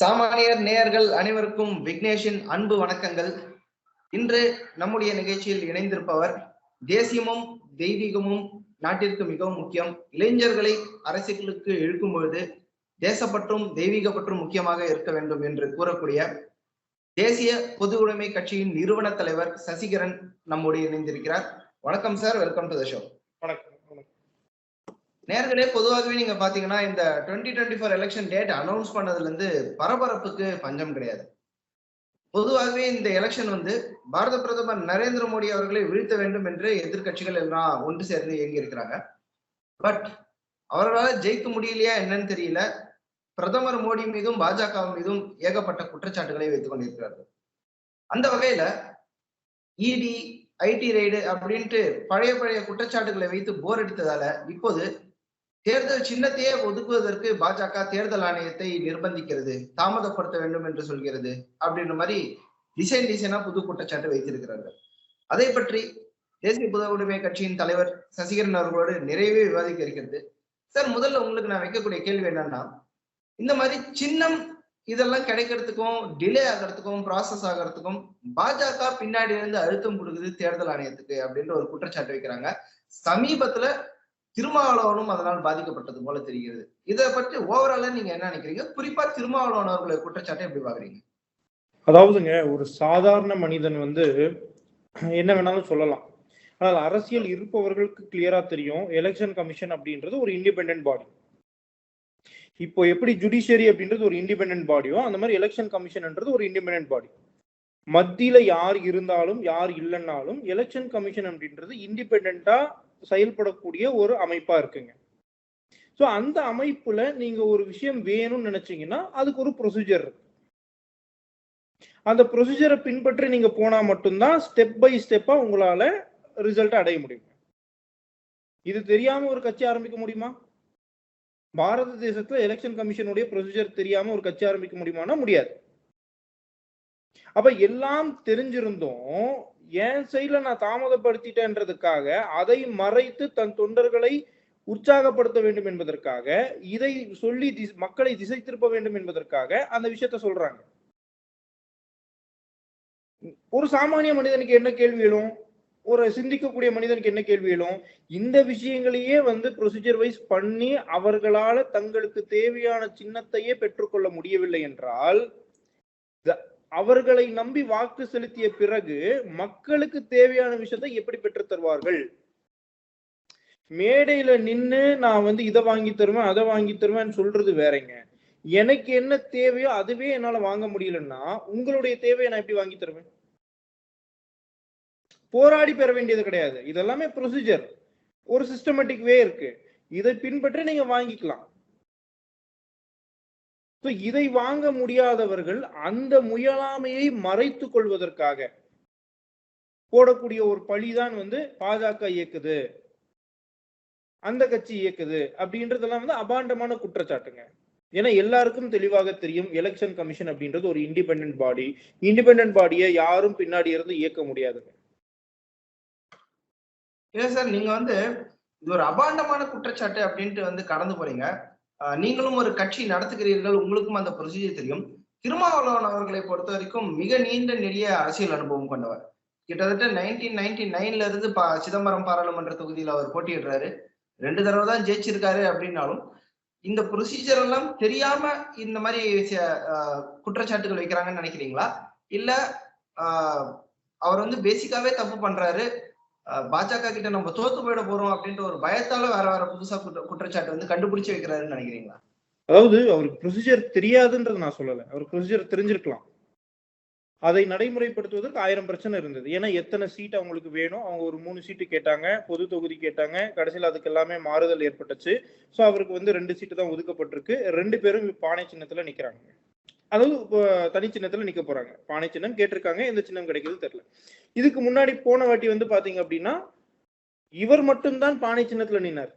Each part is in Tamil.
சாமானியர் நேயர்கள் அனைவருக்கும் விக்னேஷின் அன்பு வணக்கங்கள். இன்று நம்முடைய நிகழ்ச்சியில் இணைந்திருப்பவர் தேசியமும் தெய்வீகமும் நாட்டிற்கு மிகவும் முக்கியம். இளைஞர்களை அரசியலுக்கு இழுக்கும் பொழுது தேசப்பற்றும் தெய்வீகப்பற்றும் முக்கியமாக இருக்க வேண்டும் என்று கூறக்கூடிய தேசிய பொது உடைமை கட்சியின் நிறுவன தலைவர் சசிகரன் நம்முடைய இணைந்திருக்கிறார். வணக்கம் sir welcome to the show. வணக்கம். நேர்களே பொதுவாகவே நீங்க பாத்தீங்கன்னா இந்த twenty twenty four election date announce பண்ணதுல இருந்து பரபரப்புக்கு பஞ்சம் கிடையாது. பொதுவாகவே இந்த எலெக்ஷன் வந்து பாரத பிரதமர் நரேந்திர மோடி அவர்களை வீழ்த்த வேண்டும் என்று எதிர்க்கட்சிகள் எல்லாம் ஒன்று சேர்ந்து இயங்கி இருக்கிறாங்க பட் அவர்களால் ஜெயிக்க முடியலையா என்னன்னு தெரியல. பிரதமர் மோடி மீதும் பாஜக மீதும் ஏகப்பட்ட குற்றச்சாட்டுகளை வைத்துக் கொண்டிருக்கிறார்கள். அந்த வகையில இடி ஐடி ரைடு அப்படின்ட்டு பழைய பழைய குற்றச்சாட்டுகளை வைத்து போர் அடித்ததால இப்போது தேர்தல் சின்னத்தையே ஒதுக்குவதற்கு பாஜக தேர்தல் ஆணையத்தை நிர்பந்திக்கிறது தாமதப்படுத்த வேண்டும் என்று சொல்கிறது அப்படின்ற மாதிரி டிசைன் டிசைனா புது குற்றச்சாட்டு வைத்திருக்கிறார்கள். அதை பற்றி தேசிய புத உரிமை கட்சியின் தலைவர் சசிகரன் அவர்களோடு நிறையவே விவாதிக்க இருக்கிறது. சார் முதல்ல உங்களுக்கு நான் வைக்கக்கூடிய கேள்வி என்னன்னா இந்த மாதிரி சின்னம் இதெல்லாம் கிடைக்கிறதுக்கும் டிலே ஆகிறதுக்கும் ப்ராசஸ் ஆகிறதுக்கும் பாஜக பின்னாடி இருந்து அழுத்தம் கொடுக்குது தேர்தல் ஆணையத்துக்கு அப்படின்ற ஒரு குற்றச்சாட்டு வைக்கிறாங்க. சமீபத்துல திருமாவளவனும் அதனால் பாதிக்கப்பட்டது போல தெரிகிறது. இதை பற்றி ஓவரால நீங்க என்ன நினைக்கிறீங்க? குறிப்பா திருமாவளவன் அவர்களை குற்றச்சாட்டை எப்படி பாக்குறீங்க அதாவதுங்க ஒரு சாதாரண மனிதன் வந்து என்ன வேணாலும் சொல்லலாம். ஆனால் அரசியல் இருப்பவர்களுக்கு கிளியரா தெரியும் எலெக்ஷன் கமிஷன் அப்படின்றது ஒரு இண்டிபெண்டன்ட் பாடி இப்போ எப்படி ஜுடிஷியரி அப்படின்றது ஒரு இண்டிபெண்டன்ட் பாடியோ அந்த மாதிரி எலெக்ஷன் கமிஷன்ன்றது ஒரு இண்டிபெண்ட் பாடி மத்தியில யார் இருந்தாலும் யார் இல்லைன்னாலும் எலெக்ஷன் கமிஷன் அப்படின்றது இண்டிபெண்டா செயல்படக்கூடிய ஒரு அமைப்பா இருக்குங்க. ஸோ அந்த அமைப்புல நீங்க ஒரு விஷயம் வேணும்னு நினைச்சீங்கன்னா அதுக்கு ஒரு ப்ரொசீஜர் இருக்கு. அந்த ப்ரொசீஜரை பின்பற்றி நீங்க போனா மட்டும்தான் ஸ்டெப் பை ஸ்டெப்பா உங்களால ரிசல்ட் அடைய முடியும். இது தெரியாம ஒரு கட்சி ஆரம்பிக்க முடியுமா? பாரத தேசத்துல எலெக்ஷன் கமிஷனுடைய ப்ரொசீஜர் தெரியாம ஒரு கட்சி ஆரம்பிக்க முடியுமானா முடியாது. அப்ப எல்லாம் தெரிஞ்சிருந்தும் என் சைட்ல நான் தாமதப்படுத்திட்டேன்றதுக்காக அதை மறைத்து தன் தொண்டர்களை உற்சாகப்படுத்த வேண்டும் என்பதற்காக இதை சொல்லி மக்களை திசை திருப்ப வேண்டும் என்பதற்காக அந்த விஷயத்த சொல்றாங்க. ஒரு சாமானிய மனிதனுக்கு என்ன கேள்வி எழும்? ஒரு சிந்திக்கக்கூடிய மனிதனுக்கு என்ன கேள்வி எழும்? இந்த விஷயங்களையே வந்து ப்ரொசீஜர் வைஸ் பண்ணி அவர்களால தங்களுக்கு தேவையான சின்னத்தையே பெற்றுக்கொள்ள முடியவில்லை என்றால் த- அவர்களை நம்பி வாக்கு செலுத்திய பிறகு மக்களுக்கு தேவையான விஷயத்தை எப்படி பெற்றுத் தருவார்கள்? மேடையில நின்னு நான் வந்து இதை வாங்கி தருவேன் அதை வாங்கி தருவேன் சொல்றது வேறங்க. எனக்கு என்ன தேவையோ அதுவே என்னால வாங்க முடியலன்னா உங்களுடைய தேவையை நான் எப்படி வாங்கி தருவேன்? போராடி பெற வேண்டியது கிடையாது. இதெல்லாமே ப்ரொசீஜர் ஒரு சிஸ்டமேட்டிக் வே இருக்கு. இதை பின்பற்றி நீங்க வாங்கிக்கலாம். இதை வாங்க முடியாதவர்கள் அந்த முயலாமையை மறைத்து கொள்வதற்காக போடக்கூடிய ஒரு பழிதான் வந்து பாஜக இயக்குது. அந்த கட்சி இயக்குது அப்படின்றதெல்லாம் வந்து அபாண்டமான குற்றச்சாட்டுங்க. ஏன்னா எல்லாருக்கும் தெளிவாக தெரியும் எலெக்ஷன் கமிஷன் அப்படின்றது ஒரு இண்டிபெண்ட் பாடி இண்டிபெண்டன்ட் பாடியை யாரும் பின்னாடி இருந்து இயக்க முடியாதுங்க. இல்ல சார் நீங்க வந்து இது ஒரு அபாண்டமான குற்றச்சாட்டு அப்படின்ட்டு வந்து கடந்து போறீங்க. நீங்களும் ஒரு கட்சி நடத்துகிறீர்கள் உங்களுக்கும் அந்த ப்ரொசீஜர் தெரியும். திருமாவளவன் அவர்களை பொறுத்த வரைக்கும் மிக நீண்ட நெடிய அரசியல் அனுபவம் கொண்டவர். கிட்டத்தட்ட நைன்டீன் நைன்டி நைன்ல இருந்து பா சிதம்பரம் பாராளுமன்ற தொகுதியில் அவர் போட்டியிடுறாரு. ரெண்டு தடவை தான் ஜெயிச்சிருக்காரு அப்படின்னாலும் இந்த ப்ரொசீஜர் எல்லாம் தெரியாம இந்த மாதிரி குற்றச்சாட்டுகள் வைக்கிறாங்கன்னு நினைக்கிறீங்களா? இல்ல அவர் வந்து பேசிக்காவே தப்பு பண்றாரு பாஜக கிட்ட நம்ம தோத்து போயிட போறோம் அப்படின்ற ஒரு பயத்தால வேற வேற புதுசா குற்ற குற்றச்சாட்டு வந்து கண்டுபிடிச்சு வைக்கிறாருன்னு நினைக்கிறீங்களா? அதாவது அவருக்கு ப்ரொசீஜர் தெரியாதுன்றது நான் சொல்லலை. அவர் ப்ரொசீஜர் தெரிஞ்சிருக்கலாம். அதை நடைமுறைப்படுத்துவதற்கு ஆயிரம் பிரச்சனை இருந்தது. ஏன்னா எத்தனை சீட் அவங்களுக்கு வேணும்? அவங்க ஒரு மூணு சீட்டு கேட்டாங்க பொது தொகுதி கேட்டாங்க கடைசியில் அதுக்கு எல்லாமே மாறுதல் ஏற்பட்டுச்சு. ஸோ அவருக்கு வந்து ரெண்டு சீட்டு தான் ஒதுக்கப்பட்டிருக்கு. ரெண்டு பேரும் பானை சின்னத்துல நிக்கிறாங்க. அதாவது தனி சின்னத்துல நிக்க போறாங்க. பானை சின்னம் கேட்டிருக்காங்க எந்த சின்னம் கிடைக்குது தெரியல. இதுக்கு முன்னாடி போன வாட்டி வந்து பாத்தீங்க அப்படின்னா இவர் மட்டும்தான் பானை சின்னத்துல நின்னார்.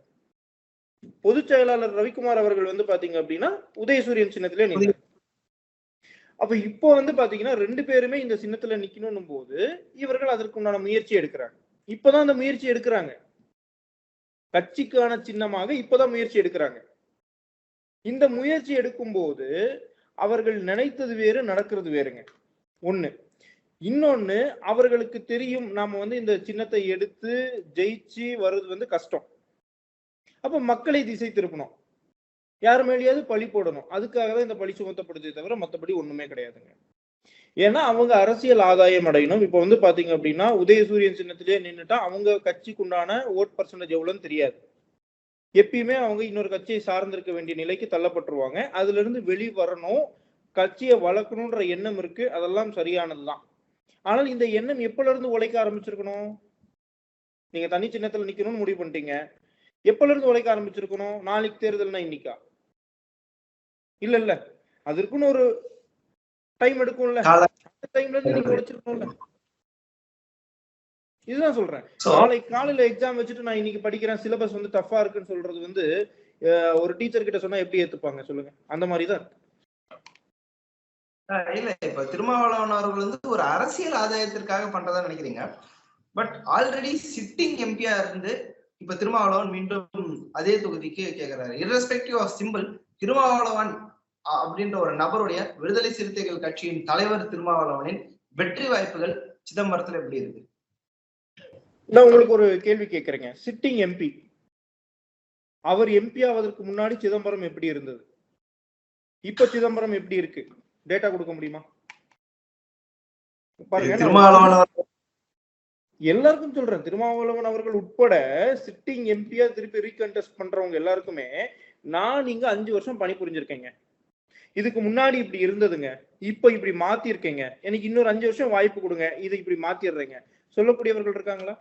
பொதுச் செயலாளர் ரவிக்குமார் அவர்கள் வந்து பாத்தீங்க அப்படின்னா உதயசூரியன் சின்னத்திலே நின்னார். அப்ப இப்போ வந்து பாத்தீங்கன்னா ரெண்டு பேருமே இந்த சின்னத்துல நிக்கணும் போது இவர்கள் அதற்கு உண்டான முயற்சி எடுக்கிறாங்க. இப்பதான் அந்த முயற்சி எடுக்கிறாங்க. கட்சிக்கான சின்னமாக இப்பதான் முயற்சி எடுக்கிறாங்க. இந்த முயற்சி எடுக்கும்போது அவர்கள் நினைத்தது வேறு நடக்கிறது வேறுங்க. ஒண்ணு. இன்னொன்னு அவர்களுக்கு தெரியும் நாம வந்து இந்த சின்னத்தை எடுத்து ஜெயிச்சு வர்றது வந்து கஷ்டம். அப்ப மக்களை திசை திருப்பணும். யார் மேலேயாவது பழி போடணும். அதுக்காக தான் இந்த பழி சுமத்தப்படுதே தவிர மற்றபடி ஒண்ணுமே கிடையாதுங்க. ஏன்னா அவங்க அரசியல் ஆதாயம் அடையணும். இப்போ வந்து பாத்தீங்க அப்படின்னா உதயசூரியன் சின்னத்திலேயே நின்றுட்டா அவங்க கட்சிக்குண்டான ஓட் பர்சன்டேஜ் எவ்வளோன்னு தெரியாது. எப்பயுமே அவங்க இன்னொரு கட்சியை சார்ந்திருக்க வேண்டிய நிலைக்கு தள்ளப்பட்டுருவாங்க. அதுல இருந்து வெளி வரணும் கட்சியை வளர்க்கணுன்ற எண்ணம் இருக்கு. அதெல்லாம் சரியானதுதான். ஆனால் இந்த எண்ணம் எப்பல இருந்து உழைக்க ஆரம்பிச்சிருக்கணும்? நீங்க தனி சின்னத்துல நிக்கணும்னு முடிவு பண்ணிட்டீங்க. எப்பல இருந்து உழைக்க ஆரம்பிச்சிருக்கணும்? நாளைக்கு தேர்தல்னா இன்னைக்கா? இல்ல இல்ல. அதற்குன்னு ஒரு டைம் எடுக்கும்ல. அந்த டைம்ல இருந்து நீங்க உழைச்சிருக்கணும்ல. இதுதான் சொல்றேன். நாளைக்கு காலையில எக்ஸாம் வச்சுட்டு நான் இன்னைக்கு படிக்கிறேன். சிலபஸ் வந்து டஃபா இருக்குன்னு சொல்றது வந்து ஒரு டீச்சர் கிட்ட சொன்னா எப்படி ஏத்துப்பாங்க சொல்லுங்க? அந்த மாதிரி தான் அஹ் இல்ல இப்ப திருமாவளவன் அவர்கள் வந்து ஒரு அரசியல் ஆதாயத்திற்காக பண்றதா நினைக்கிறீங்க. பட் ஆல்ரெடி சிட்டிங் எம்பியா இருந்து இப்ப திருமாவளவன் மீண்டும் அதே தொகுதிக்கு கேக்குறாரு. Irrespective ஆஃப் சிம்பிள் திருமாவளவன் அப்படின்ற ஒரு நபருடைய விடுதலை சிறுத்தைகள் கட்சியின் தலைவர் திருமாவளவனின் வெற்றி வாய்ப்புகள் சிதம்பரத்துல எப்படி இருக்கு? நான் உங்களுக்கு ஒரு கேள்வி கேட்கறேங்க. சிட்டிங் எம்பி அவர் எம்பி ஆவதற்கு முன்னாடி சிதம்பரம் எப்படி இருந்தது? இப்ப சிதம்பரம் எப்படி இருக்கு? டேட்டா கொடுக்க முடியுமா? எல்லாருக்கும் சொல்றேன். திருமாவளவன் அவர்கள் உட்பட சிட்டிங் எம்பியா திருப்பி ரீகண்டெஸ்ட் பண்றவங்க எல்லாருக்குமே நான் இங்க அஞ்சு வருஷம் பணிபுரிஞ்சிருக்கேங்க இதுக்கு முன்னாடி இப்படி இருந்ததுங்க. இப்ப இப்படி மாத்திருக்கேங்க. எனக்கு இன்னொரு அஞ்சு வருஷம் வாய்ப்பு கொடுங்க. இதை இப்படி மாத்திடுறேங்க சொல்லக்கூடியவர்கள் இருக்காங்களா?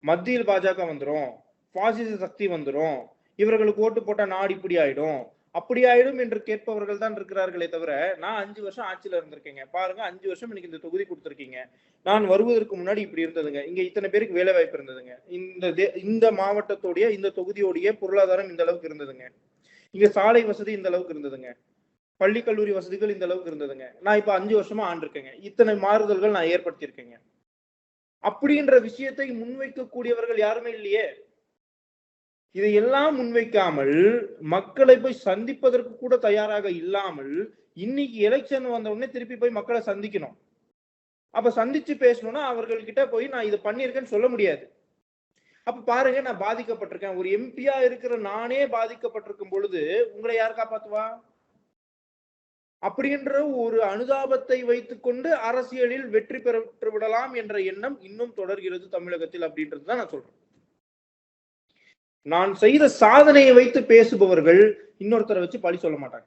மத்தியில் பாஜக வந்துடும் பாசிச சக்தி வந்துடும் இவர்களுக்கு ஓட்டு போட்டா நாடு இப்படி ஆயிடும். அப்படி ஆயிடும் என்று கேட்பவர்கள் தான் இருக்கிறார்களே தவிர நான் அஞ்சு வருஷம் ஆட்சியில இருந்திருக்கேங்க. பாருங்க அஞ்சு வருஷம் எனக்கு இந்த தொகுதி கொடுத்துருக்கீங்க. நான் வருவதற்கு முன்னாடி இப்படி இருந்ததுங்க. இங்க இத்தனை பேருக்கு வேலை வாய்ப்பு இருந்ததுங்க. இந்த தே- இந்த மாவட்டத்தோடைய இந்த தொகுதியோடைய பொருளாதாரம் இந்த அளவுக்கு இருந்ததுங்க. இங்க சாலை வசதி இந்த அளவுக்கு இருந்ததுங்க. பள்ளி கல்லூரி வசதிகள் இந்த அளவுக்கு இருந்ததுங்க. நான் இப்ப அஞ்சு வருஷமா ஆண்டிருக்கேங்க. இத்தனை மாறுதல்கள் நான் ஏற்படுத்தியிருக்கேங்க. அப்படின்ற விஷயத்தை முன்வைக்கக்கூடியவர்கள் யாருமே இல்லையே. இதையெல்லாம் முன்வைக்காமல் மக்களை போய் சந்திப்பதற்கு கூட தயாராக இல்லாமல் இன்னைக்கு எலெக்ஷன் வந்த உடனே திருப்பி போய் மக்களை சந்திக்கணும். அப்ப சந்திச்சு பேசணும்னா அவர்கள்கிட்ட போய் நான் இதை பண்ணியிருக்கேன்னு சொல்ல முடியாது. அப்ப பாருங்க நான் பாதிக்கப்பட்டிருக்கேன். ஒரு எம்பியா இருக்கிற நானே பாதிக்கப்பட்டிருக்கும் பொழுது உங்களை யார் காப்பாத்துவா? அப்படின்ற ஒரு அனுதாபத்தை வைத்துக்கொண்டு அரசியலில் வெற்றி பெற்று விடலாம் என்ற எண்ணம் இன்னும் தொடர்கிறது தமிழகத்தில் அப்படின்றது தான் நான் சொல்றேன். நான் செய்த சாதனையை வைத்து பேசுபவர்கள் இன்னொருத்தரை வச்சு பழி சொல்ல மாட்டாங்க.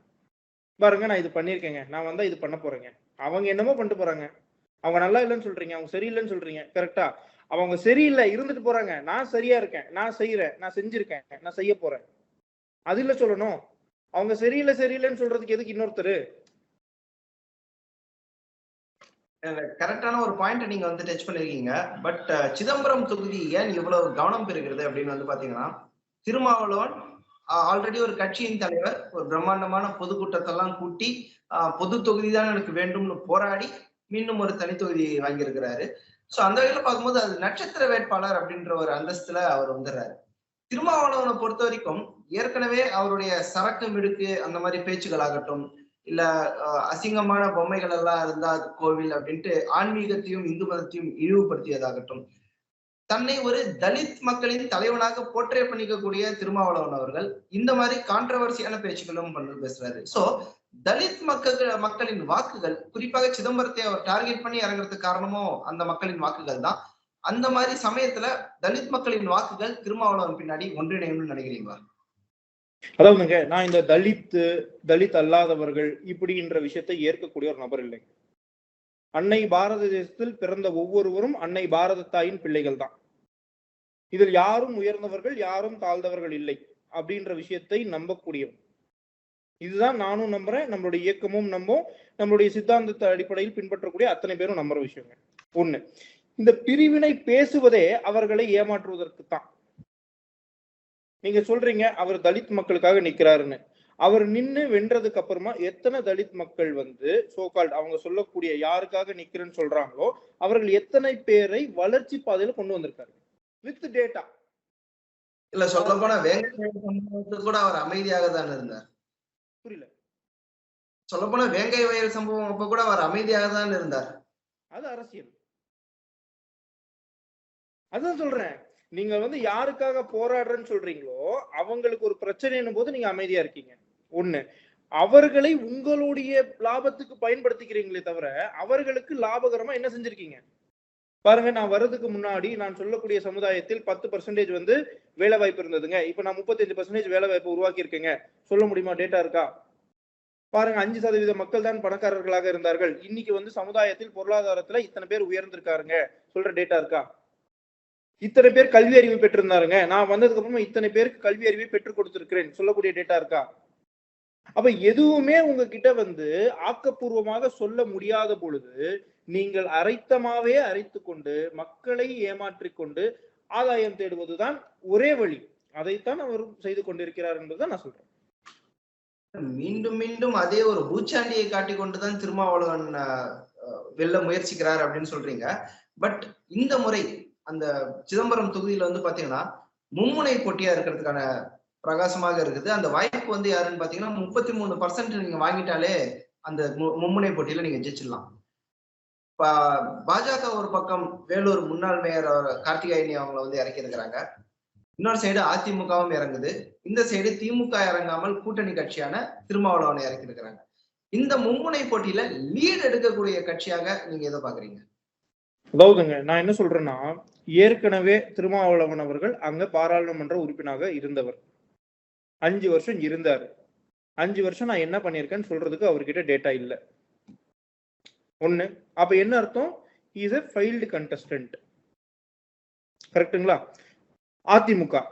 பாருங்க நான் இது பண்ணியிருக்கேங்க. நான் வந்தா இது பண்ண போறேங்க. அவங்க என்னமோ பண்ணிட்டு போறாங்க. அவங்க நல்லா இல்லைன்னு சொல்றீங்க. அவங்க சரியில்லைன்னு சொல்றீங்க. கரெக்டா அவங்க சரியில்லை இருந்துட்டு போறாங்க. நான் சரியா இருக்கேன். நான் செய்யறேன் நான் செஞ்சிருக்கேன். நான் செய்ய போறேன். அது இல்ல சொல்லணும். அவங்க சரியில்லை சரியில்லைன்னு சொல்றதுக்கு எதுக்கு இன்னொருத்தர்? கரெக்டான ஒரு பாயிண்ட் நீங்க வந்து டச் பண்ணிருக்கீங்க. பட் சிதம்பரம் தொகுதி ஏன் இவ்வளவு கவனம் பெறுகிறது அப்படின்னு வந்து பாத்தீங்கன்னா திருமாவளவன் ஆல்ரெடி ஒரு கட்சியின் தலைவர் ஒரு பிரம்மாண்டமான பொதுக்கூட்டத்தெல்லாம் கூட்டி பொது தொகுதி தான் எனக்கு வேண்டும்னு போராடி மீண்டும் ஒரு தனி தொகுதி வாங்கியிருக்கிறாரு. சோ அந்த வகையில பார்க்கும்போது அது நட்சத்திர வேட்பாளர் அப்படின்ற ஒரு அந்தஸ்துல அவர் வந்துடுறாரு. திருமாவளவனை பொறுத்த வரைக்கும் ஏற்கனவே அவருடைய சரக்கு மிடுக்கு அந்த மாதிரி பேச்சுகள் ஆகட்டும் இல்ல அஹ், அசிங்கமான பொம்மைகள் எல்லாம் இருந்தா அது கோவில் அப்படின்ட்டு ஆன்மீகத்தையும் இந்து மதத்தையும் இழிவுபடுத்தியதாகட்டும். தன்னை ஒரு தலித் மக்களின் தலைவனாக போற்றே பண்ணிக்கக்கூடிய திருமாவளவன் அவர்கள் இந்த மாதிரி கான்ட்ரவர்சியான பேச்சுக்களும் பண்ணி பேசுறாரு. சோ தலித் மக்கள் மக்களின் வாக்குகள் குறிப்பாக சிதம்பரத்தை அவர் டார்கெட் பண்ணி இறங்குறதுக்கு காரணமும் அந்த மக்களின் வாக்குகள் தான். அந்த மாதிரி சமயத்துல தலித் மக்களின் வாக்குகள் திருமாவளவன் பின்னாடி ஒன்றிணையும்னு நினைக்கிறீங்களா? அதாவதுங்க நான் இந்த தலித் தலித் அல்லாதவர்கள் இப்படின்ற விஷயத்தை ஏற்கக்கூடிய ஒரு நபர் இல்லைங்க அன்னை பாரத தேசத்தில் பிறந்த ஒவ்வொருவரும் அன்னை பாரத தாயின் பிள்ளைகள் தான். இதில் யாரும் உயர்ந்தவர்கள் யாரும் தாழ்ந்தவர்கள் இல்லை அப்படின்ற விஷயத்தை நம்பக்கூடியவன். இதுதான் நானும் நம்புறேன் நம்மளுடைய இயக்கமும் நம்பும் நம்மளுடைய சித்தாந்தத்தை அடிப்படையில் பின்பற்றக்கூடிய அத்தனை பேரும் நம்புற விஷயங்க. ஒண்ணு இந்த பிரிவினை பேசுவதே அவர்களை ஏமாற்றுவதற்கு தான் நீங்க சொல்றீங்க அவர் தலித் மக்களுக்காக நிக்கிறாருன்னு. அவர் நின்னு வென்றதுக்கு அப்புறமா எத்தனை தலித் மக்கள் வந்து சோகால்ட் அவங்க சொல்லக்கூடிய யாருக்காக நிக்கிறேன்னு சொல்றாங்களோ அவர்கள் எத்தனை பேரை வளர்ச்சி பாதையில கொண்டு வந்திருக்காரு? வித் டேட்டா இல்ல சொல்ல போனா வேங்கட கூட அவர் அமைதியாக தான் இருந்தார். புரியல. சொல்லப்போனா வேங்கை வயல் சம்பவம் அப்ப கூட அவர் அமைதியாக தான் இருந்தார். அது அரசியல். அதான் சொல்றேன். நீங்க வந்து யாருக்காக போராடுறேன்னு சொல்றீங்களோ அவங்களுக்கு ஒரு பிரச்சனைன்னும் போது நீங்க அமைதியா இருக்கீங்க. ஒண்ணு அவர்களை உங்களுடைய லாபத்துக்கு பயன்படுத்திக்கிறீங்களே தவிர அவர்களுக்கு லாபகரமா என்ன செஞ்சிருக்கீங்க? பாருங்க நான் வர்றதுக்கு முன்னாடி நான் சொல்லக்கூடிய சமுதாயத்தில் பத்து பர்சன்டேஜ் வந்து வேலை வாய்ப்பு இருந்ததுங்க. இப்ப நான் முப்பத்தஞ்சு பர்சன்டேஜ் வேலை வாய்ப்பு உருவாக்கி இருக்கேங்க சொல்ல முடியுமா? டேட்டா இருக்கா? பாருங்க அஞ்சு சதவீத மக்கள் தான் பணக்காரர்களாக இருந்தார்கள். இன்னைக்கு வந்து சமுதாயத்தில் பொருளாதாரத்துல இத்தனை பேர் உயர்ந்திருக்காருங்க. சொல்ற டேட்டா இருக்கா? இத்தனை பேர் கல்வி அறிவு பெற்றிருந்தாருங்க. நான் வந்ததுக்கு அப்புறமா இத்தனை பேருக்கு கல்வி அறிவை பெற்றுக் கொடுத்திருக்கிறேன். சொல்லக்கூடிய டேட்டா இருக்கா? அப்ப எதுவுமே உங்ககிட்ட வந்து ஆக்கப்பூர்வமாக சொல்ல முடியாத பொழுது நீங்கள் அரைத்தமாவே அரைத்து கொண்டு மக்களை ஏமாற்றிக்கொண்டு ஆதாயம் தேடுவதுதான் ஒரே வழி. அதைத்தான் அவர் செய்து கொண்டிருக்கிறார் என்பதுதான் நான் சொல்றேன். மீண்டும் மீண்டும் அதே ஒரு பூச்சாண்டியை காட்டி கொண்டுதான் திருமாவளவன் வெல்ல முயற்சிக்கிறார் அப்படின்னு சொல்றீங்க. பட் இந்த முறை அந்த சிதம்பரம் தொகுதியில வந்து பாத்தீங்கன்னா மும்முனை போட்டியா இருக்கிறதுக்கான பிரகாசமாக இருக்குது. அந்த வாய்ப்பு வந்து யாருன்னு பாத்தீங்கன்னா முப்பத்தி மூணு பர்சன்ட் நீங்க வாங்கிட்டாலே அந்த மு- மும்முனை போட்டியில நீங்க ஜெயிச்சிடலாம். பா- பாஜக ஒரு பக்கம் வேலூர் முன்னாள் மேயர் கார்த்திகாயினி அவங்கள வந்து இறக்கி இருக்கிறாங்க. இன்னொரு சைடு அதிமுகவும் இறங்குது. இந்த சைடு திமுக இறங்காமல் கூட்டணி கட்சியான திருமாவளவனை இறக்கி இருக்கிறாங்க. இந்த மும்முனை போட்டியில லீட் எடுக்கக்கூடிய கட்சியாக நீங்க எதை பாக்குறீங்க? கௌதங்க நான் என்ன சொல்றேன்னா ஏற்கனவே திருமாவளவன் அவர்கள் அங்க பாராளுமன்ற உறுப்பினராக இருந்தவர். அஞ்சு வருஷம் இருந்தாரு. அஞ்சு வருஷம் நான் என்ன பண்ணியிருக்கேன்னு சொல்றதுக்கு அவர்கிட்ட டேட்டா இல்லை. ஒண்ணு அப்ப என்ன அர்த்தம்? இஸ் எ ஃபைல்டு கண்டஸ்டன்ட் கரெக்ட்டுங்களா? அதிமுக.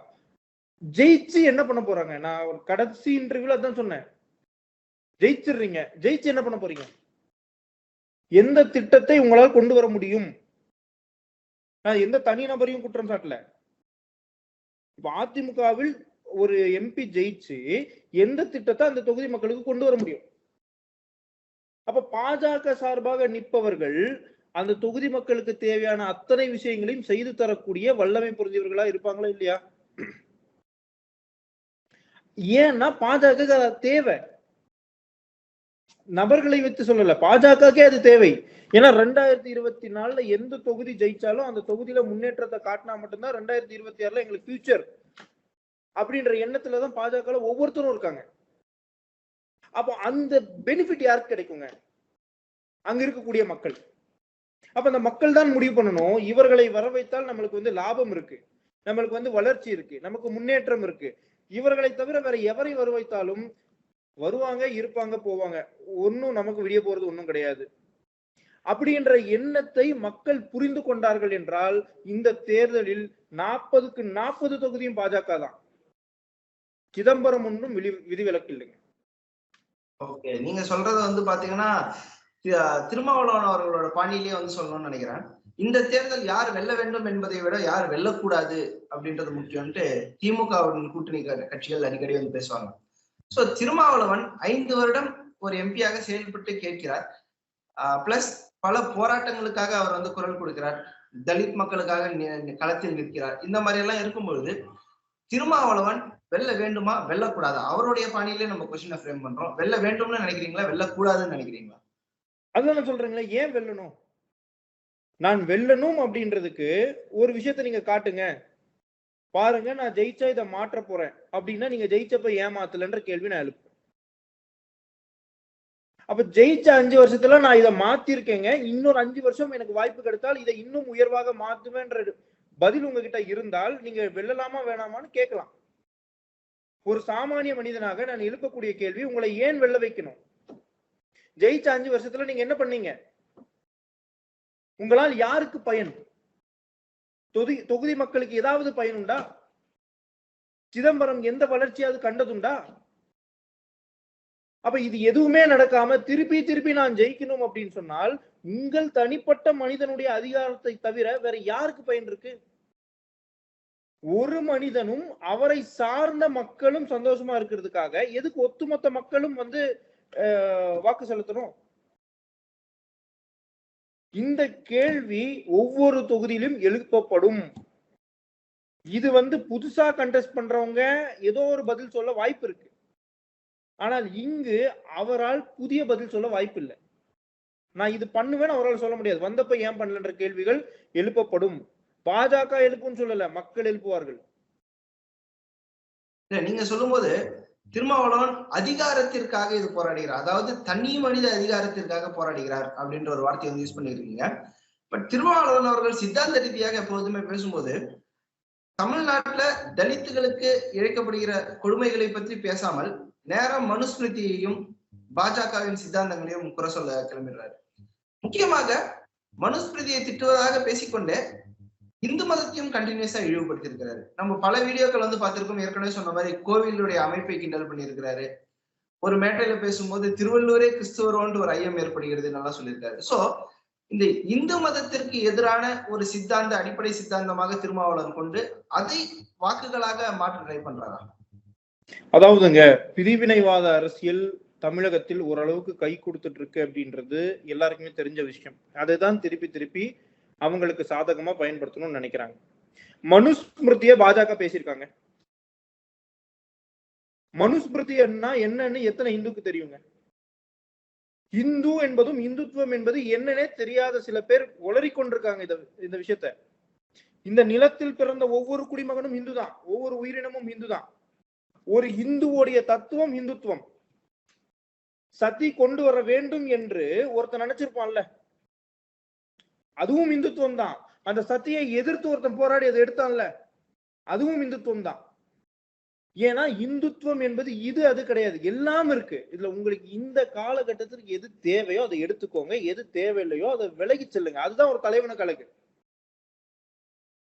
ஜெயிச்சு என்ன பண்ண போறாங்க? நான் ஒரு கடைசி இன்டர்வியூல அதான் சொன்னேன். ஜெயிச்சிடுறீங்க. ஜெயிச்சு என்ன பண்ண போறீங்க? எந்த திட்டத்தை உங்களால் கொண்டு வர முடியும்? நான் எந்த தனி நபரையும் குற்றம் சாட்டல. இப்ப அதிமுகவில் ஒரு எம்பி ஜெயிச்சு எந்த திட்டத்தை அந்த தொகுதி மக்களுக்கு கொண்டு வர முடியும்? அப்ப பாஜக சார்பாக நிற்பவர்கள் அந்த தொகுதி மக்களுக்கு தேவையான அத்தனை விஷயங்களையும் செய்து தரக்கூடிய வல்லமை புரிஞ்சவர்களா இருப்பாங்களா இல்லையா? ஏன்னா பாஜக தேவை. நபர்களை வைத்து சொல்லல. பாஜகக்கே அது தேவை. ஏன்னா ரெண்டாயிரத்தி இருபத்தி நாலுல எந்த தொகுதி ஜெயிச்சாலும் அந்த தொகுதியில முன்னேற்றத்தை காட்டினா மட்டும்தான் ரெண்டாயிரத்தி இருபத்தி ஆறுல எங்களுக்கு ஃபியூச்சர் அப்படின்ற எண்ணத்துலதான் பாஜக ஒவ்வொருத்தரும் இருக்காங்க. அப்போ அந்த பெனிஃபிட் யாருக்கு கிடைக்குங்க? அங்க இருக்கக்கூடிய மக்கள். அப்ப அந்த மக்கள் தான் முடிவு பண்ணணும். இவர்களை வர வைத்தால் நம்மளுக்கு வந்து லாபம் இருக்கு. நம்மளுக்கு வந்து வளர்ச்சி இருக்கு. நமக்கு முன்னேற்றம் இருக்கு. இவர்களை தவிர வேற எவரை வர வைத்தாலும் வருவாங்க இருப்பாங்க போவாங்க. ஒன்னும் நமக்கு விடிய போறது ஒன்றும் கிடையாது. அப்படின்ற எண்ணத்தை மக்கள் புரிந்து கொண்டார்கள் என்றால் இந்த தேர்தலில் நாற்பதுக்கு நாற்பது தொகுதியும் பாஜக தான். சிதம்பரம் ஒன்றும் விதி விதிவிலக்கு இல்லைங்க ஓகே நீங்க சொல்றது வந்து பாத்தீங்கன்னா திருமாவளவன் அவர்களோட பாணியிலேயே வந்து சொல்லணும்னு நினைக்கிறேன். இந்த தேர்தல் யார் வெல்ல வேண்டும் என்பதை விட யார் வெல்லக்கூடாது அப்படின்றது முக்கியம்ட்டு திமுக கூட்டணி கட்சிகள் அடிக்கடி வந்து பேசுவாங்க. சோ திருமாவளவன் ஐந்து வருடம் ஒரு எம்பியாக செயல்பட்டு கேட்கிறார். பிளஸ் பல போராட்டங்களுக்காக அவர் வந்து குரல் கொடுக்கிறார். தலித் மக்களுக்காக களத்தில் நிற்கிறார். இந்த மாதிரி எல்லாம் இருக்கும் பொழுது திருமாவளவன் வெல்ல வேண்டுமா? வெல்லக்கூடாதா? அவருடைய பாணியிலே நம்ம கொஸ்டினை ஃப்ரேம் பண்றோம். வெல்ல வேண்டும்னு நினைக்கிறீங்களா? வெல்லக்கூடாதுன்னு நினைக்கிறீங்களா? அதுதான் சொல்றீங்களா ஏன் வெல்லணும்? நான் வெல்லணும் அப்படின்றதுக்கு ஒரு விஷயத்த நீங்க காட்டுங்க. பாருங்க நான் ஜெயிச்சா இதை மாற்ற போறேன். அப்படின்னா நீங்க ஜெயிச்சப்ப ஏமாத்தலன்ற கேள்வி நான் எழுப்புறேன். அப்ப ஜெயிச்ச அஞ்சு வருஷத்துல நான் இதை மாத்திருக்கேங்க. இன்னொரு அஞ்சு வருஷம் எனக்கு வாய்ப்பு கிடைத்தால் இதை இன்னும் உயர்வாக மாத்துவேன்ற பதில் உங்ககிட்ட இருந்தால் நீங்க வெல்லலாமா வேணாமான்னு கேட்கலாம். ஒரு சாமானிய மனிதனாக நான் எழுப்பக்கூடிய கேள்வி உங்களை ஏன் வெல்ல வைக்கணும்? ஜெயிச்ச அஞ்சு வருஷத்துல நீங்க என்ன பண்ணீங்க? உங்களால் யாருக்கு பயன்? தொகுதி தொகுதி மக்களுக்கு ஏதாவது பயன் உண்டா? சிதம்பரம் எந்த வளர்ச்சியாவது கண்டதுண்டா? அப்ப இது எதுவுமே நடக்காம திருப்பி திருப்பி நான் ஜெயிக்கணும் அப்படின்னு சொன்னால் உங்கள் தனிப்பட்ட மனிதனுடைய அதிகாரத்தை தவிர வேற யாருக்கு பயன் இருக்கு? ஒரு மனிதனும் அவரை சார்ந்த மக்களும் சந்தோஷமா இருக்கிறதுக்காக எதுக்கு ஒட்டுமொத்த மக்களும் வந்து அஹ், வாக்கு செலுத்தணும்? இந்த கேள்வி ஒவ்வொரு தொகுதியிலும் எழுப்பப்படும். இது வந்து புதுசா கண்டெஸ்ட் பண்றவங்க ஏதோ ஒரு பதில் சொல்ல வாய்ப்பு இருக்கு. ஆனால் இங்கு அவரால் புதிய பதில் சொல்ல வாய்ப்பில்லை நான் இது பண்ணுவேன்னு அவரால் சொல்ல முடியாது. வந்தப்ப ஏன் பண்ணலன்ற கேள்விகள் எழுப்பப்படும். பாஜக எழுப்புன்னு சொல்லல மக்கள் எழுப்புவார்கள். நீங்க சொல்லும்போது திருமாவளவன் அதிகாரத்திற்காக இது போராடுகிறார். அதாவது தனி மனித அதிகாரத்திற்காக போராடுகிறார் அப்படின்ற ஒரு வார்த்தையை வந்து யூஸ் பண்ணிருக்கீங்க. பட் திருமாவளவன் அவர்கள் சித்தாந்த ரீதியாக எப்போதுமே பேசும்போது தமிழ்நாட்டுல தலித்துகளுக்கு இழைக்கப்படுகிற கொடுமைகளை பற்றி பேசாமல் நேரம் மனுஸ்மிருதியையும் பாஜகவின் சித்தாந்தங்களையும் குறை சொல்ல கிளம்பிடுறாரு. முக்கியமாக மனுஸ்மிருதியை திட்டுவதாக பேசிக்கொண்டே இந்து மதத்தையும் கண்டினியூஸா இழிவுபடுத்திருக்கிறாரு நம்ம பல வீடியோக்கள் வந்து பார்த்திருக்கோம். ஏற்கனவே சொன்ன மாதிரி கோவிலுடைய அமைப்பை கிண்டல் பண்ணியிருக்கிறாரு. ஒரு மேட்டையில பேசும்போது திருவள்ளூரே கிறிஸ்துவரோன்ற ஒரு ஐயம் ஏற்படுகிறது நல்லா சொல்லியிருக்காரு. சோ இந்த இந்து மதத்திற்கு எதிரான ஒரு சித்தாந்த அடிப்படை சித்தாந்தமாக திருமாவளவன் கொண்டு அதை வாக்குகளாக மாற்ற ட்ரை பண்றாரா? அதாவதுங்க பிரிவினைவாத அரசியல் தமிழகத்தில் ஓரளவுக்கு கை கொடுத்துட்டு இருக்கு அப்படின்றது எல்லாருக்குமே தெரிஞ்ச விஷயம். அதுதான் திருப்பி திருப்பி அவங்களுக்கு சாதகமா பயன்படுத்தணும்னு நினைக்கிறாங்க. மனுஸ்மிருதியை பாஜக பேசியிருக்காங்க. மனுஸ்மிருதினா என்னன்னு எத்தனை இந்துக்கு தெரியுங்க? இந்து என்பதும் இந்துத்துவம் என்பது என்னன்னே தெரியாத சில பேர் உளறிக்கொண்டிருக்காங்க இத இந்த விஷயத்த. இந்த நிலத்தில் பிறந்த ஒவ்வொரு குடிமகனும் இந்து தான் ஒவ்வொரு உயிரினமும் இந்து தான் ஒரு இந்துவோடைய தத்துவம் இந்துத்துவம். சதி கொண்டு வர வேண்டும் என்று ஒருத்தன் நினைச்சிருப்பான்ல. அதுவும் இந்துத்துவம் தான். அந்த சத்தியை எதிர்த்து ஒருத்தன் போராடி அதை எடுத்தான்ல அதுவும் இந்துத்துவம் தான். ஏன்னா இந்துத்துவம் என்பது இது அது கிடையாது. எல்லாம் இருக்கு. இதுல உங்களுக்கு இந்த காலகட்டத்திற்கு எது தேவையோ அதை எடுத்துக்கோங்க. எது தேவையில்லையோ அதை விலகி செல்லுங்க. அதுதான் ஒரு தலைவன கலக்கு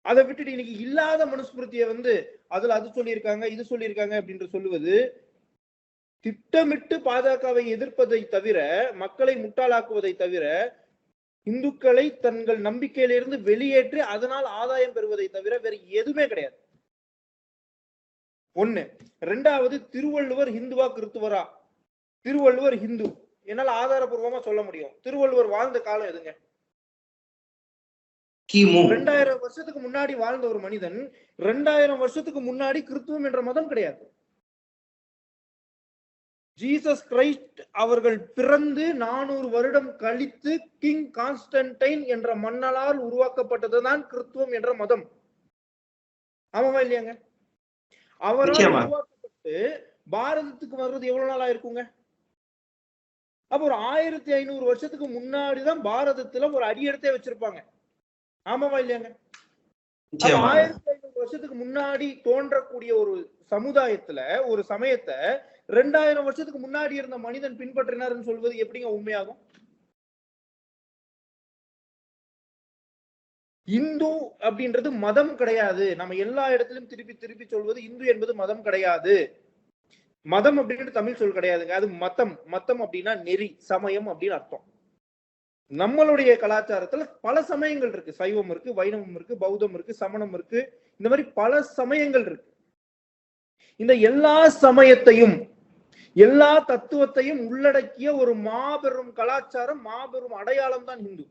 அதை விட்டுட்டு இன்னைக்கு இல்லாத மனுஸ்மிருதியை வந்து அதுல அது சொல்லியிருக்காங்க இது சொல்லியிருக்காங்க அப்படின்ற சொல்லுவது திட்டமிட்டு பாஜகவை எதிர்ப்பதை தவிர மக்களை முட்டாளாக்குவதை தவிர இந்துக்களை தங்கள் நம்பிக்கையிலிருந்து வெளியேற்றி அதனால் ஆதாயம் பெறுவதை தவிர வேற எதுவுமே கிடையாது. ஒண்ணு. ரெண்டாவது திருவள்ளுவர் இந்துவா கிறிஸ்துவரா திருவள்ளுவர் ஹிந்து. என்னால ஆதாரபூர்வமா சொல்ல முடியும். திருவள்ளுவர் வாழ்ந்த காலம் எதுங்க? ரெண்டாயிரம் வருஷத்துக்கு முன்னாடி வாழ்ந்த ஒரு மனிதன் ரெண்டாயிரம் வருஷத்துக்கு முன்னாடி கிறிஸ்துவம் என்ற மதம் கிடையாது. ஜீசஸ் கிரைஸ்ட் அவர்கள் பிறந்து நானூறு வருடம் கழித்து கிங் கான்ஸ்டன்டைன் என்ற மன்னலால் உருவாக்கப்பட்டதுதான் கிறிஸ்துவம் என்ற மதம். ஆமாவா இல்லையாங்க? அவரால். உருவாக்கப்பட்டு பாரதத்துக்கு வர்றது எவ்வளவு நாளா இருக்குங்க? அப்ப ஒரு ஆயிரத்தி ஐநூறு வருஷத்துக்கு முன்னாடிதான் பாரதத்துல ஒரு அடியெடுத்தே வச்சிருப்பாங்க. ஆமாவா இல்லையாங்க? ஆயிரத்தி ஐநூறு வருஷத்துக்கு முன்னாடி தோன்றக்கூடிய ஒரு சமுதாயத்துல ஒரு சமயத்தை ரெண்டாயிரம் வருஷத்துக்கு முன்னாடி இருந்த மனிதன் பின்பற்றினார்னு சொல்வது எப்படிங்க உண்மையாகும்? இந்து அப்படின்றது மதம் கிடையாது. நம்ம எல்லா இடத்திலும் திருப்பி திருப்பி சொல்வது இந்து என்பது மதம் கிடையாது. மதம் அப்படின்றது தமிழ் சொல் கிடையாதுங்க. அது மதம் மதம் அப்படின்னா நெறி சமயம் அப்படின்னு அர்த்தம். நம்மளுடைய கலாச்சாரத்துல பல சமயங்கள் இருக்கு. சைவம் இருக்கு வைணவம் இருக்கு பௌத்தம் இருக்கு சமணம் இருக்கு. இந்த மாதிரி பல சமயங்கள் இருக்கு. இந்த எல்லா சமயத்தையும் எல்லா தத்துவத்தையும் உள்ளடக்கிய ஒரு மாபெரும் கலாச்சாரம் மாபெரும் அடையாளம் தான் இந்து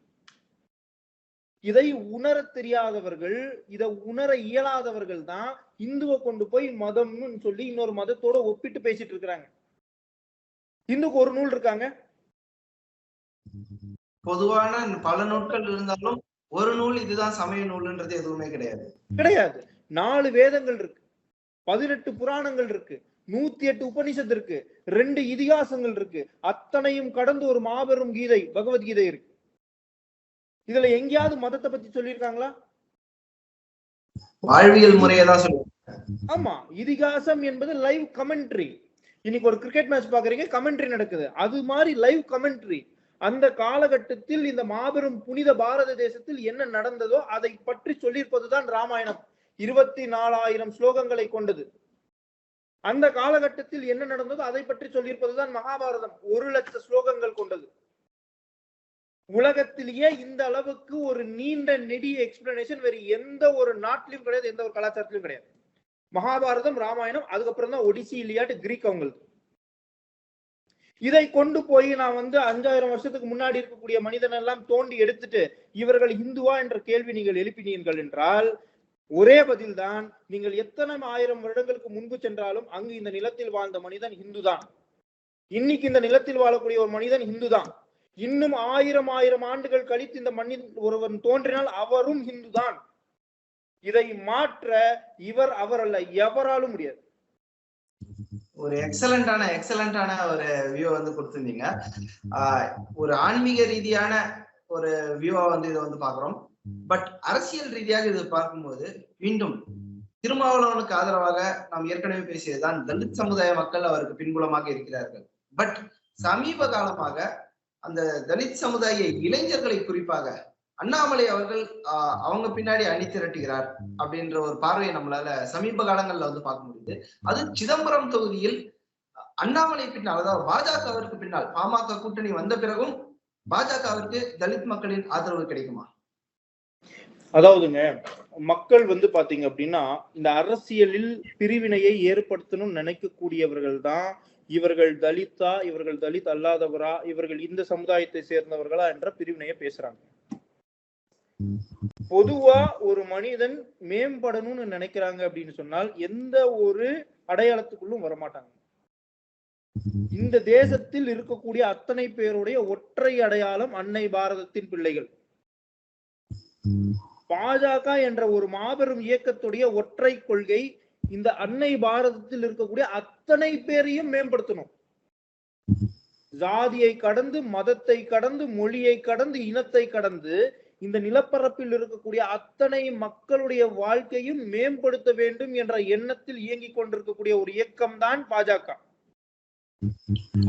இதை உணர தெரியாதவர்கள் இதை உணர இயலாதவர்கள் தான் இந்துவை கொண்டு போய் மதம்னு சொல்லி இன்னொரு மதத்தோட ஒப்பிட்டு பேசிட்டு இருக்கிறாங்க. இந்துக்கு ஒரு நூல் இருக்காங்க. பொதுவான பல நூல்கள் இருந்தாலும் ஒரு நூல் இதுதான் சமய நூல்ன்றது எதுவுமே கிடையாது. கிடையாது. நாலு வேதங்கள் இருக்கு. பதினெட்டு புராணங்கள் இருக்கு. நூத்தி எட்டு உபனிஷத்து இருக்கு. ரெண்டு இதிகாசங்கள் இருக்கு. அத்தனையும் கடந்து ஒரு மாபெரும் கீதை பகவத்கீதை இருக்கு. இதுல எங்கேயாவது மதத்தை பத்தி சொல்லியிருக்காங்களா? வாழ்வியல் முறையை தான் சொல்லுவோம் ஆமா இதிகாசம் என்பது லைவ் கமெண்ட்ரி இன்னைக்கு ஒரு கிரிக்கெட் மேட்ச் பாக்குறீங்க கமெண்ட்ரி நடக்குது. அது மாதிரி லைவ் கமெண்ட்ரி அந்த காலகட்டத்தில் இந்த மாபெரும் புனித பாரத தேசத்தில் என்ன நடந்ததோ அதை பற்றி சொல்லியிருப்பதுதான் ராமாயணம். இருபத்தி நாலாயிரம் ஸ்லோகங்களை கொண்டது. அந்த காலகட்டத்தில் என்ன நடந்ததோ அதை பற்றி சொல்லியிருப்பதுதான் மகாபாரதம். ஒரு லட்ச ஸ்லோகங்கள் கொண்டது. உலகத்திலேயே இந்த அளவுக்கு ஒரு நீண்ட நெடிய எக்ஸ்பிளனேஷன் வேறு எந்த ஒரு நாட்டிலும் கிடையாது எந்த ஒரு கலாச்சாரத்திலும் கிடையாது. மகாபாரதம் ராமாயணம் அதுக்கப்புறம் தான் ஒடிசி இல்லையாட்டு கிரீக் அவங்களுக்கு இதை கொண்டு போய் நான் வந்து அஞ்சாயிரம் வருஷத்துக்கு முன்னாடி இருக்கக்கூடிய மனிதன் எல்லாம் தோண்டி எடுத்துட்டு இவர்கள் இந்துவா என்ற கேள்வி நீங்கள் எழுப்பினீர்கள் என்றால் ஒரே பதில்தான் நீங்கள் எத்தனை ஆயிரம் வருடங்களுக்கு முன்பு சென்றாலும் அங்கு இந்த நிலத்தில் வாழ்ந்த மனிதன் இந்து தான் இன்னைக்கு இந்த நிலத்தில் வாழக்கூடிய ஒரு மனிதன் இந்து தான் இன்னும் ஆயிரம் ஆயிரம் ஆண்டுகள் கழித்து இந்த மண்ணில் ஒருவன் தோன்றினால் அவரும் ஹிந்து தான் இதை மாற்ற இவர் அவர் அல்ல எவராலும் முடியாது. ஒரு எக்ஸலண்டான எக்ஸலண்டான ஒரு வியூ வந்து கொடுத்திருந்தீங்க. ஆஹ் ஒரு ஆன்மீக ரீதியான ஒரு வியூவா வந்து இதை வந்து பாக்குறோம் பட் அரசியல் ரீதியாக இது பார்க்கும்போது மீண்டும் திருமாவளவனுக்கு ஆதரவாக நாம் ஏற்கனவே பேசியதுதான் தலித் சமுதாய மக்கள் அவருக்கு பின்புலமாக இருக்கிறார்கள். பட் சமீப காலமாக அந்த தலித் சமுதாய இளைஞர்களை குறிப்பாக அண்ணாமலை அவர்கள் அவங்க பின்னாடி அணி திரட்டுகிறார் அப்படின்ற ஒரு பார்வையை நம்மளால சமீப காலங்கள்ல வந்து பார்க்க முடியுது. அது சிதம்பரம் தொகுதியில் அண்ணாமலை பின்னால் அதாவது பாஜகவிற்கு பின்னால் பாமக கூட்டணி வந்த பிறகும் பாஜகவிற்கு தலித் மக்களின் ஆதரவு கிடைக்குமா? அதாவதுங்க மக்கள் வந்து பாத்தீங்க அப்படின்னா இந்த அரசியலில் பிரிவினையை ஏற்படுத்தணும்னு நினைக்கக்கூடியவர்கள் தான் இவர்கள் தலித்தா இவர்கள் தலித் அல்லாதவரா இவர்கள் இந்த சமுதாயத்தை சேர்ந்தவர்களா என்ற பிரிவினையை பேசுறாங்க. பொதுவா ஒரு மனிதன் மேம்படணும்னு நினைக்கிறாங்க அப்படின்னு சொன்னால் எந்த ஒரு அடையாளத்துக்குள்ளும் வரமாட்டாங்க. இந்த தேசத்தில் இருக்கக்கூடிய அத்தனை பேருடைய ஒற்றை அடையாளம் அன்னை பாரதத்தின் பிள்ளைகள். பாஜக என்ற ஒரு மாபெரும் இயக்கத்துடைய ஒற்றை கொள்கை இந்த அன்னை பாரதத்தில் இருக்கக்கூடிய அத்தனை பேரையும் மேம்படுத்தணும். ஜாதியை கடந்து மதத்தை கடந்து மொழியை கடந்து இனத்தை கடந்து இந்த நிலப்பரப்பில் இருக்கக்கூடிய அத்தனை மக்களுடைய வாழ்க்கையும் மேம்படுத்த வேண்டும் என்ற எண்ணத்தில் இயங்கிக் கொண்டிருக்கக்கூடிய ஒரு இயக்கம் தான் பாஜக.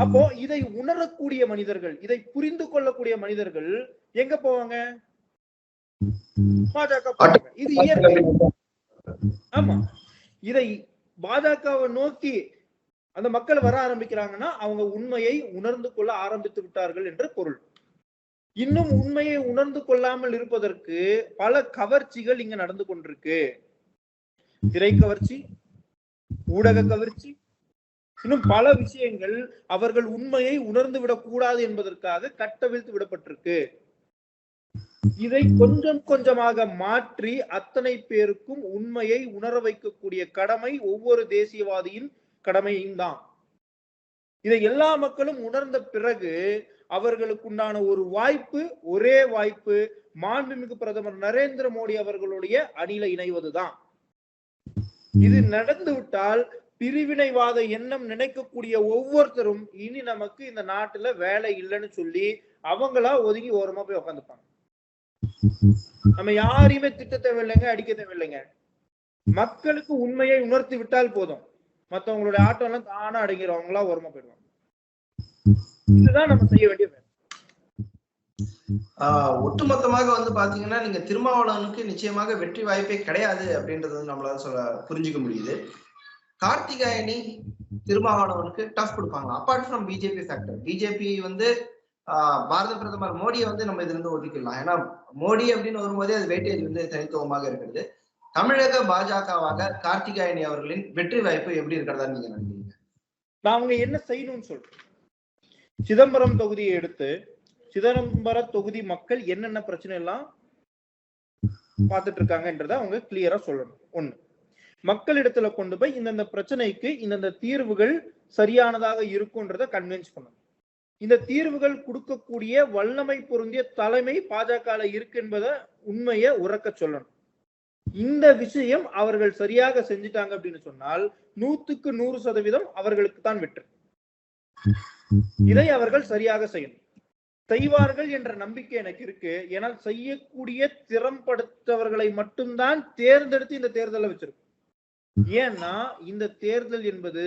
அப்போ இதை உணரக்கூடிய மனிதர்கள் இதை புரிந்து கொள்ளக்கூடிய மனிதர்கள் எங்க போவாங்க? பாஜக இது இயற்கை. ஆமா. இதை பாஜகவை நோக்கி அந்த மக்கள் வர ஆரம்பிக்கிறாங்கன்னா அவங்க உண்மையை உணர்ந்து கொள்ள ஆரம்பித்து விட்டார்கள் என்று பொருள். இன்னும் உண்மையை உணர்ந்து கொள்ளாமல் இருப்பதற்கு பல கவர்ச்சிகள் இங்க நடந்து கொண்டிருக்கு. திரை கவர்ச்சி ஊடக கவர்ச்சி இன்னும் பல விஷயங்கள் அவர்கள் உண்மையை உணர்ந்து விடக்கூடாது என்பதற்காக கட்டவிழ்த்து விடப்பட்டிருக்கு. இதை கொஞ்சம் கொஞ்சமாக மாற்றி அத்தனை பேருக்கும் உண்மையை உணர வைக்கக்கூடிய கடமை ஒவ்வொரு தேசியவாதியின் கடமையும் தான். இதை எல்லா மக்களும் உணர்ந்த பிறகு அவர்களுக்கு உண்டான ஒரு வாய்ப்பு ஒரே வாய்ப்பு மாண்புமிகு பிரதமர் நரேந்திர மோடி அவர்களுடைய அணில இணைவதுதான். இது நடந்துவிட்டால் பிரிவினைவாத எண்ணம் நினைக்கக்கூடிய ஒவ்வொருத்தரும் இனி நமக்கு இந்த நாட்டுல வேலை இல்லைன்னு சொல்லி அவங்களா ஒதுங்கி ஓரமா போய் உட்காந்துப்பாங்க நம்ம யாரையுமே திட்ட தேவையில்லைங்க அடிக்க தேவையில்லைங்க. மக்களுக்கு உண்மையை உணர்த்தி விட்டால் போதும். மத்தவங்களுடைய ஆட்டம் எல்லாம் தானா அடங்கிறவங்களா ஓரமா போயிடுவாங்க. இதுதான் நம்ம செய்ய வேண்டிய வேலை. ஆஹ் ஒட்டுமொத்தமாக வந்து பாத்தீங்கன்னா நீங்க திருமாவளவனுக்கு நிச்சயமாக வெற்றி வாய்ப்பே கிடையாது அப்படின்றது வந்து நம்மளால சொல்ல புரிஞ்சுக்க முடியுது. கார்த்திகாயனி திருமாவளவனுக்கு டஃப் கொடுப்பாங்க. Apart from BJP factor BJP வந்து பாரத பிரதமர் மோடியை வந்து நம்ம இதுல இருந்து ஒதுக்கிடலாம். ஏன்னா மோடி அப்படின்னு வரும்போதே அது வெயிட்டேஜ் வந்து தனித்துவமாக இருக்கிறது தமிழக பாஜகவாக கார்த்திகாயனி அவர்களின் வெற்றி வாய்ப்பு எப்படி இருக்கிறதா நீங்க நினைக்கிறீங்க? நான் அவங்க என்ன செய்யணும்னு சொல்றேன். சிதம்பரம் தொகுதியை எடுத்து சிதம்பர தொகுதி மக்கள் என்னென்ன பிரச்சனை எல்லாம் பார்த்துட்டு இருக்காங்கன்றத அவங்க கிளியரா சொல்லணும். ஒண்ணு மக்களிடத்துல கொண்டு போய் இந்தந்த பிரச்சனைக்கு இந்தந்த தீர்வுகள் சரியானதாக இருக்கும்ன்றத கன்வின்ஸ் பண்ணணும். இந்த தீர்வுகள் கொடுக்கக்கூடிய வல்லமை பொருந்திய தலைமை பாஜக இருக்கு என்பதை உண்மையை உறக்க சொல்லணும். இந்த விஷயம் அவர்கள் சரியாக செஞ்சுட்டாங்க அப்படின்னு சொன்னால் நூத்துக்கு நூறு சதவீதம் அவர்களுக்கு தான் வெற்றி. இதை அவர்கள் சரியாக செய்யணும். செய்வார்கள் என்ற நம்பிக்கை எனக்கு இருக்கு. ஏன்னா செய்யக்கூடிய திறம்படுத்தவர்களை மட்டும்தான் தேர்ந்தெடுத்து இந்த தேர்தலை வச்சிருக்கும். ஏன்னா இந்த தேர்தல் என்பது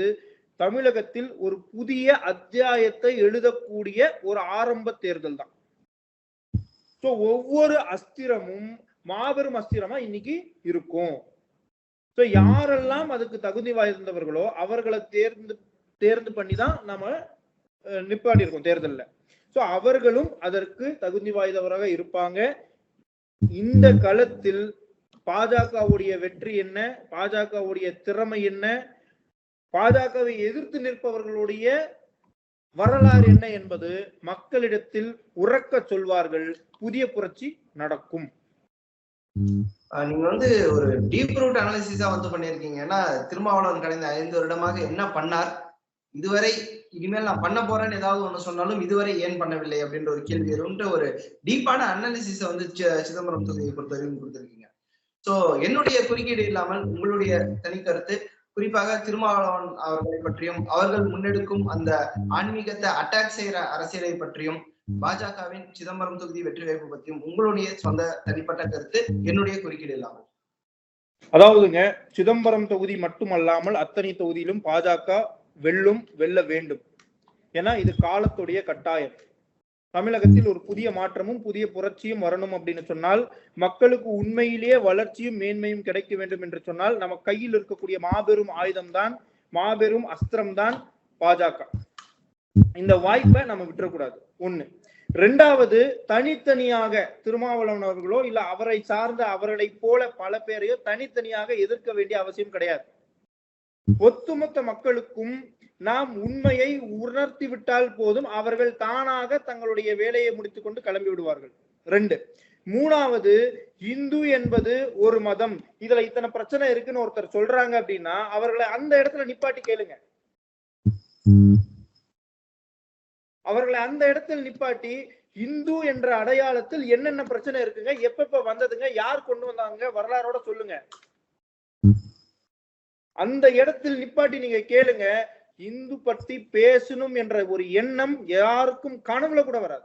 தமிழகத்தில் ஒரு புதிய அத்தியாயத்தை எழுதக்கூடிய ஒரு ஆரம்ப தேர்தல் தான். ஸோ ஒவ்வொரு அஸ்திரமும் மாபெரும் அஸ்திரமா இன்னைக்கு இருக்கும். ஸோ யாரெல்லாம் அதுக்கு தகுதி வாய்ந்தவர்களோ அவர்களை தேர்ந்து தேர்ந்து பண்ணி தான் நம்ம நிப்பாடி இருக்கோம் தேர்தலில். ஸோ அவர்களும் அதற்கு தகுதி வாய்ந்தவராக இருப்பாங்க. இந்த களத்தில் பாஜகவுடைய வெற்றி என்ன? பாஜகவுடைய திறமை என்ன? பாஜகவை எதிர்த்து நிற்பவர்களுடைய வரலாறு என்ன என்பது மக்களிடத்தில் உறக்க சொல்வார்கள். புதிய புரட்சி நடக்கும். நீங்க வந்து ஒரு டீப் ரூட் அனாலிசிஸா வந்து பண்ணியிருக்கீங்க. ஏன்னா திருமாவளவன் கடந்த ஐந்து வருடமாக என்ன பண்ணார்? இதுவரை இனிமேல் நான் பண்ண போறேன்னு ஏதாவது ஒண்ணு சொன்னாலும் இதுவரை ஏன் பண்ணவில்லை அப்படின்ற ஒரு கேள்வி வரும்ன்ற ஒரு டீப்பான அனாலிசிஸ வந்து சிதம்பரம் தொகுதியை பொறுத்தவரைக்கும் கொடுத்திருக்கீங்க. சோ என்னுடைய குறுக்கீடு இல்லாமல் உங்களுடைய தனி கருத்து குறிப்பாக திருமாவளவன் அவர்களை பற்றியும் அவர்கள் முன்னெடுக்கும் அந்த ஆன்மீகத்தை அட்டாக் செய்யற அரசியலை பற்றியும் பாஜகவின் சிதம்பரம் தொகுதி வெற்றி வாய்ப்பு பற்றியும் உங்களுடைய சொந்த தனிப்பட்ட கருத்து என்னுடைய குறுக்கீடு இல்லாமல் அதாவதுங்க சிதம்பரம் தொகுதி மட்டுமல்லாமல் அத்தனை தொகுதியிலும் பாஜக வெல்லும் வெல்ல வேண்டும். ஏன்னா இது காலத்துடைய கட்டாயம். தமிழகத்தில் ஒரு புதிய மாற்றமும் புதிய புரட்சியும் வரணும் அப்படின்னு சொன்னால் மக்களுக்கு உண்மையிலேயே வளர்ச்சியும் மேன்மையும் கிடைக்க வேண்டும் என்று சொன்னால் நம்ம கையில் இருக்கக்கூடிய மாபெரும் ஆயுதம்தான் மாபெரும் அஸ்திரம்தான் பாஜக. இந்த வாய்ப்பை நம்ம விட்டுறக்கூடாது. ஒண்ணு. ரெண்டாவது தனித்தனியாக திருமாவளவன் அவர்களோ இல்ல அவரை சார்ந்த அவர்களை போல பல பேரையோ தனித்தனியாக எதிர்க்க வேண்டிய அவசியம் கிடையாது. ஒட்டுமொத்த மக்களுக்கும் நாம் உண்மையை உணர்த்தி விட்டால் போதும் அவர்கள் தானாக தங்களுடைய வேலையை முடித்துக் கொண்டு கிளம்பி விடுவார்கள். ரெண்டு. மூணாவது இந்து என்பது ஒரு மதம். இதுல இத்தனை பிரச்சனை இருக்குன்னு ஒருத்தர் சொல்றாங்க அப்படின்னா அவர்களை அந்த இடத்துல நிப்பாட்டி கேளுங்க. அவர்களை அந்த இடத்தில் நிப்பாட்டி இந்து என்ற அடையாளத்தில் என்னென்ன பிரச்சனை இருக்குங்க எப்பப்ப வந்ததுங்க யார் கொண்டு வந்தாங்க வரலாறோட சொல்லுங்க. அந்த இடத்தில் நிப்பாட்டி நீங்க கேளுங்க இந்து பத்தி பேசணும் என்ற ஒரு எண்ணம் யாருக்கும் கனவுல கூட வராது.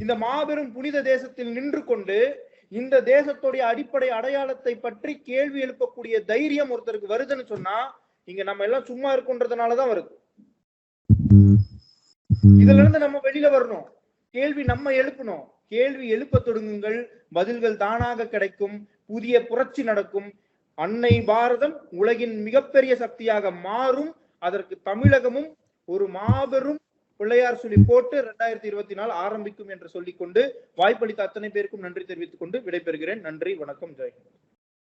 இந்த மாபெரும் புனித தேசத்தில் நின்று கொண்டு இந்த தேசத்துடைய அடிப்படை அடையாளத்தை பற்றி கேள்வி எழுப்பக்கூடிய தைரியம் ஒருத்தருக்கு வருதுன்னு சொன்னா இங்க நம்ம எல்லாம் சும்மா இருக்குன்றதுனாலதான் வருது. இதுல இருந்து நம்ம வெளியில வரணும். கேள்வி நம்ம எழுப்பணும். கேள்வி எழுப்ப தொடங்குங்கள். பதில்கள் தானாக கிடைக்கும். புதிய புரட்சி நடக்கும். அன்னை பாரதம் உலகின் மிகப்பெரிய சக்தியாக மாறும். அதற்கு தமிழகமும் ஒரு மாபெரும் பிள்ளையார் சொல்லி போட்டு ரெண்டாயிரத்தி இருபத்தி நாலு ஆரம்பிக்கும் என்று சொல்லிக்கொண்டு வாய்ப்பளித்த அத்தனை பேருக்கும் நன்றி தெரிவித்துக் கொண்டு விடைபெறுகிறேன். நன்றி வணக்கம் ஜெய்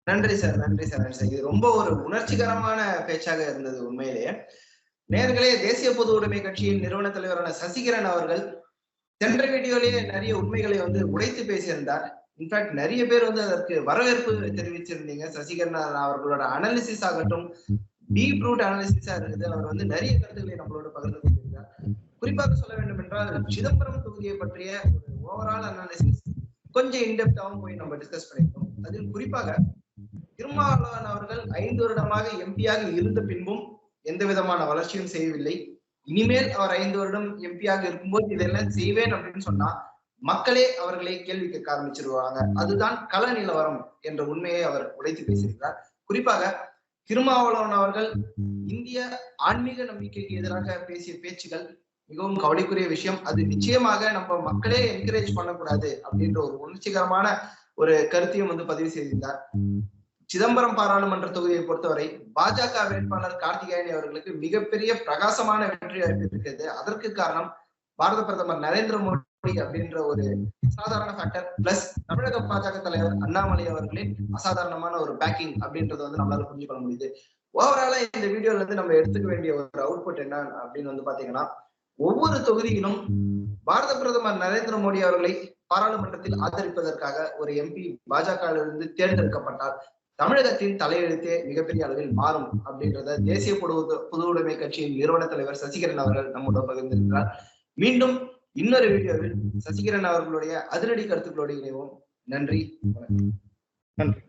நன்றி சார் நன்றி சார் நன்றி சார். இது ரொம்ப ஒரு உணர்ச்சிகரமான பேச்சாக இருந்தது உண்மையிலேயே. நேர்களே தேசிய பொது உடைமை கட்சியின் நிறுவன தலைவரான சசிகரன் அவர்கள் சென்ற வீடியோலேயே நிறைய உண்மைகளை வந்து உடைத்து பேசியிருந்தார். இன்ஃபேக்ட் நிறைய பேர் வந்து அதற்கு வரவேற்பு தெரிவிச்சிருந்தீங்க. சசிகரன் அவர்களோட அனாலிசிஸ் ஆகட்டும் டீப் ரூட் அனாலிசிஸா இருக்குது. அவர் வந்து நிறைய கருத்துக்களை நம்மளோட பகிர்ந்து கொண்டிருக்கிறார். குறிப்பாக சொல்ல வேண்டும் என்றால் சிதம்பரம் தொகுதியை பற்றிய ஒரு ஓவரால் அனாலிசிஸ் கொஞ்சம் இன்டெப்டாவும் போய் நம்ம டிஸ்கஸ் பண்ணிருக்கோம் அதில் குறிப்பாக திருமாவளவன் அவர்கள் ஐந்து வருடமாக எம்பியாக இருந்த பின்பும் எந்த விதமான வளர்ச்சியும் செய்யவில்லை. இனிமேல் அவர் ஐந்து வருடம் எம்பியாக இருக்கும்போது இதெல்லாம் செய்வேன் அப்படின்னு சொன்னா மக்களே அவர்களை கேள்வி கேட்க ஆரம்பிச்சிருவாங்க. அதுதான் கள நிலவரம் என்ற உண்மையை அவர் உடைத்து பேசியிருக்கிறார். குறிப்பாக திருமாவளவன் அவர்கள் இந்திய ஆன்மீக நம்பிக்கைக்கு எதிராக பேசிய பேச்சுகள் மிகவும் கவலைக்குரிய விஷயம். அது நிச்சயமாக நம்ம மக்களே என்கரேஜ் பண்ணக்கூடாது அப்படின்ற ஒரு உணர்ச்சிகரமான ஒரு கருத்தையும் வந்து பதிவு செய்திருந்தார். சிதம்பரம் பாராளுமன்ற தொகுதியை பொறுத்தவரை பாஜக வேட்பாளர் கார்த்திகேயன் அவர்களுக்கு மிகப்பெரிய பிரகாசமான வெற்றி வாய்ப்பு இருக்கிறது. அதற்கு காரணம் பாரத பிரதமர் நரேந்திர மோடி அப்படின்ற ஒரு அசாதாரண ஃபேக்டர் பிளஸ் தமிழக பாஜக தலைவர் அண்ணாமலை அவர்களின் அசாதாரணமான ஒரு பேக்கிங் அப்படின்றத வந்து நம்மளால புரிஞ்சு கொள்ள முடியுது. ஓவராலா இந்த வீடியோல இருந்து நம்ம எடுத்துக்க வேண்டிய ஒரு அவுட்புட் என்ன அப்படின்னு வந்து பாத்தீங்கன்னா ஒவ்வொரு தொகுதியிலும் பாரத பிரதமர் நரேந்திர மோடி அவர்களை பாராளுமன்றத்தில் ஆதரிப்பதற்காக ஒரு எம்பி பாஜகவிலிருந்து தேர்ந்தெடுக்கப்பட்டால் தமிழகத்தின் தலையெழுத்தே மிகப்பெரிய அளவில் மாறும் அப்படின்றத தேசிய பொது பொது உடைமை கட்சியின் நிறுவன தலைவர் சசிகரன் அவர்கள் நம்முடன் பகிர்ந்திருக்கிறார். மீண்டும் இன்னொரு வீடியோவில் சசிகரன் அவர்களுடைய அதிரடி கருத்துக்களோடு இணைவோம். நன்றி. நன்றி.